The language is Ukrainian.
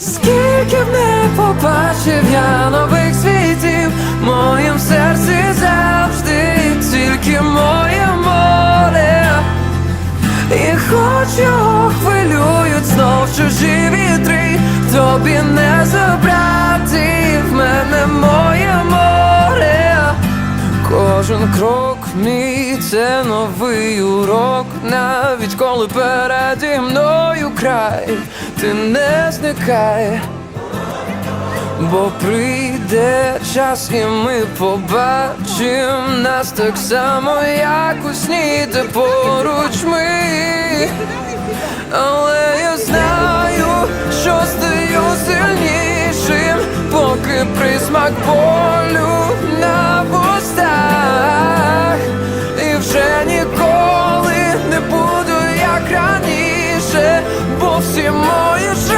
Скільки б не побачив я нових світів, моїм серці завжди тільки моє море. І хоч його хвилюють знов чужі вітри, тобі не забрати Кожен крок мій це новий урок, навіть коли переді мною край, ти не зникай. Бо прийде час, і ми побачимо нас так само, як у сні, де поруч ми. Але я знаю, що стаю сильнішим, поки присмак болю зовсім моє життя.